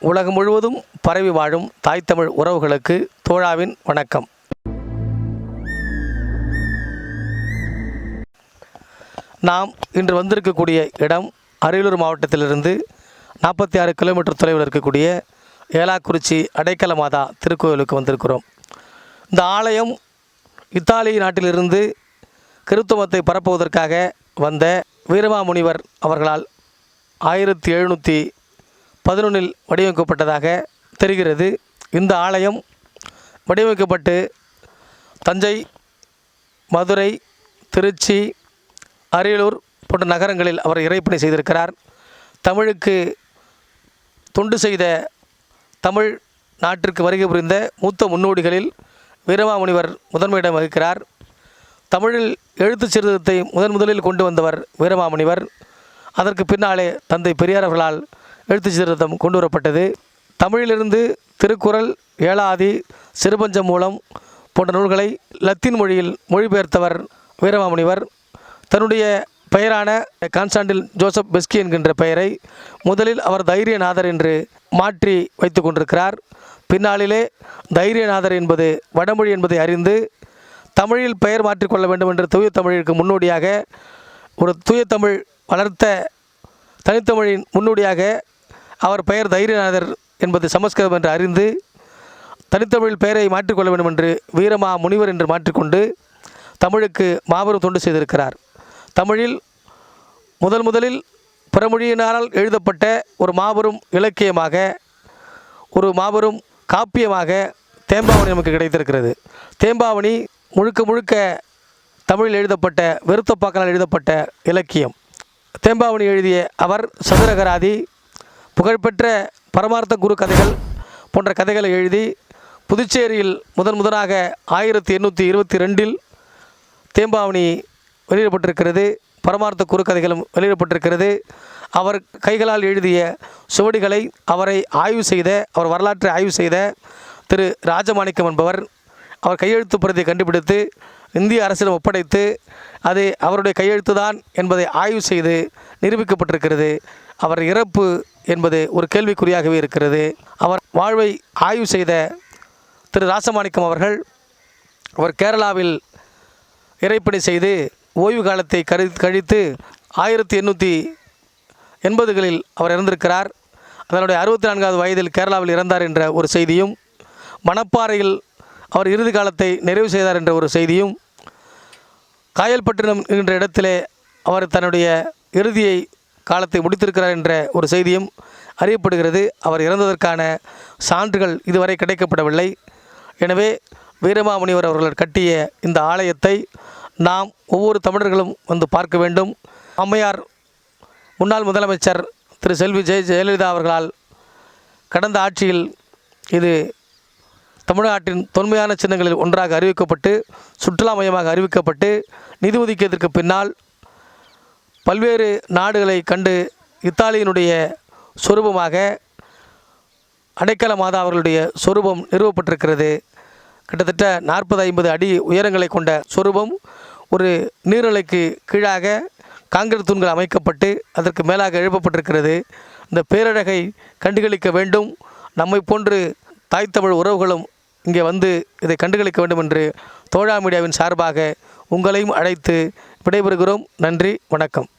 உலகம் முழுவதும் பரவி வாழும் தாய் தமிழ் உறவுகளுக்கு தோழாவின் வணக்கம். நாம் இன்று வந்திருக்கக்கூடிய இடம் அரியலூர் மாவட்டத்திலிருந்து நாற்பத்தி ஆறு கிலோமீட்டர் தொலைவில் இருக்கக்கூடிய ஏலாக்குறிச்சி அடைக்கல மாதா திருக்கோயிலுக்கு வந்திருக்கிறோம். இந்த ஆலயம் இத்தாலி நாட்டிலிருந்து கிறித்துவத்தை பரப்புவதற்காக வந்த வீரமாமுனிவர் அவர்களால் ஆயிரத்தி எழுநூற்றி பதினொன்றில் வடிவமைக்கப்பட்டதாக தெரிகிறது. இந்த ஆலயம் வடிவமைக்கப்பட்டு தஞ்சை மதுரை திருச்சி அரியலூர் போன்ற நகரங்களில் அவர் இறைப்பணி செய்திருக்கிறார். தமிழுக்கு தொண்டு செய்த தமிழ் நாட்டிற்கு வருகை புரிந்த மூத்த முன்னோடிகளில் வீரமாமுனிவர் முதன்மையிடம் வகிக்கிறார். தமிழில் எழுத்துச் சீர்திருத்தத்தை முதன் முதலில் கொண்டு வந்தவர் வீரமாமுனிவர். அதற்கு பின்னாலே தந்தை பெரியார் அவர்களால் எழுத்துச் சீர்திருத்தம் கொண்டு வரப்பட்டது. தமிழிலிருந்து திருக்குறள் ஏழாதி சிறுபஞ்சம் மூலம் போன்ற நூல்களை லத்தீன் மொழியில் மொழிபெயர்த்தவர் வீரமாமுனிவர். தன்னுடைய பெயரான கான்ஸ்டாண்டில் ஜோசப் பெஸ்கி என்கின்ற பெயரை முதலில் அவர் தைரியநாதர் என்று மாற்றி வைத்து கொண்டிருக்கிறார். பின்னாளிலே தைரியநாதர் என்பது வடமொழி என்பதை அறிந்து தமிழில் பெயர் மாற்றிக்கொள்ள வேண்டும் என்று தூய தமிழிற்கு முன்னோடியாக ஒரு தூய தமிழ் வளர்த்த தனித்தமிழின் முன்னோடியாக அவர் பெயர் தைரியநாதர் என்பது சமஸ்கிருதம் என்று அறிந்து தனித்தமிழ் பெயரை மாற்றிக்கொள்ள வேண்டும் என்று வீரமா முனிவர் என்று மாற்றிக்கொண்டு தமிழுக்கு மாபெரும் தொண்டு செய்திருக்கிறார். தமிழில் முதல் முதலில் பிறமொழியினால் எழுதப்பட்ட ஒரு மாபெரும் இலக்கியமாக ஒரு மாபெரும் காப்பியமாக தேம்பாவணி நமக்கு கிடைத்திருக்கிறது. தேம்பாவணி முழுக்க முழுக்க தமிழில் எழுதப்பட்ட வெறுத்தப்பாக்களால் எழுதப்பட்ட இலக்கியம். தேம்பாவணி எழுதிய அவர் சதுரகராதி புகழ்பெற்ற பரமார்த்த குரு கதைகள் போன்ற கதைகளை எழுதி புதுச்சேரியில் முதன் முதலாக ஆயிரத்தி எண்ணூற்றி இருபத்தி ரெண்டில் தேம்பாவணி வெளியிடப்பட்டிருக்கிறது. பரமார்த்த குறுக்கதைகளும் வெளியிடப்பட்டிருக்கிறது. அவர் கைகளால் எழுதிய சுவடிகளை அவரை ஆய்வு செய்த அவர் வரலாற்றை ஆய்வு செய்த திரு ராஜமாணிக்கம் என்பவர் அவர் கையெழுத்து பிரதியை கண்டுபிடித்து இந்திய அரசிடம் ஒப்படைத்து அது அவருடைய கையெழுத்து தான் என்பதை ஆய்வு செய்து நிரூபிக்கப்பட்டிருக்கிறது. அவர் இறப்பு என்பது ஒரு கேள்விக்குறியாகவே இருக்கிறது. அவர் வாழ்வை ஆய்வு செய்த திரு ராசமாணிக்கம் அவர்கள் அவர் கேரளாவில் இறைப்பணி செய்து ஓய்வு காலத்தை கரு கழித்து ஆயிரத்தி எண்ணூற்றி எண்பதுகளில் அவர் இறந்திருக்கிறார். அதனுடைய அறுபத்தி நான்காவது வயதில் கேரளாவில் இறந்தார் என்ற ஒரு செய்தியும் மணப்பாறையில் அவர் இறுதி காலத்தை நிறைவு செய்தார் என்ற ஒரு செய்தியும் காயல்பட்டினம் என்ற இடத்திலே அவர் தன்னுடைய இறுதியை காலத்தை முடித்திருக்கிறார் என்ற ஒரு செய்தியும் அறியப்படுகிறது. அவர் இறந்ததற்கான சான்றுகள் இதுவரை கிடைக்கப்படவில்லை. எனவே வீரமாமுனிவர் அவர்கள் கட்டிய இந்த ஆலயத்தை நாம் ஒவ்வொரு தமிழர்களும் வந்து பார்க்க வேண்டும். அம்மையார் முன்னாள் முதலமைச்சர் திரு செல்வி ஜெய ஜெயலலிதா அவர்களால் கடந்த ஆட்சியில் இது தமிழ்நாட்டின் தொன்மையான சின்னங்களில் ஒன்றாக அறிவிக்கப்பட்டு சுற்றுலா மையமாக அறிவிக்கப்பட்டு நிதி ஒதுக்கியதற்கு பின்னால் பல்வேறு நாடுகளை கண்டு இத்தாலியினுடைய சொரூபமாக அடைக்கல மாதா அவர்களுடைய சொரூபம் நிறுவப்பட்டிருக்கிறது. கிட்டத்தட்ட நாற்பது ஐம்பது அடி உயரங்களை கொண்ட சொரூபம் ஒரு நீர்நிலைக்கு கீழாக காங்கிரீட் தூண்கள் அமைக்கப்பட்டு அதற்கு மேலாக எழுப்பப்பட்டிருக்கிறது. இந்த பேரழகை கண்டுகளிக்க வேண்டும். நம்மை போன்று தாய் தமிழ் உறவுகளும் இங்கே வந்து இதை கண்டுகளிக்க வேண்டும் என்று தோழா மீடியாவின் சார்பாக உங்களையும் அழைத்து விடைபெறுகிறோம். நன்றி வணக்கம்.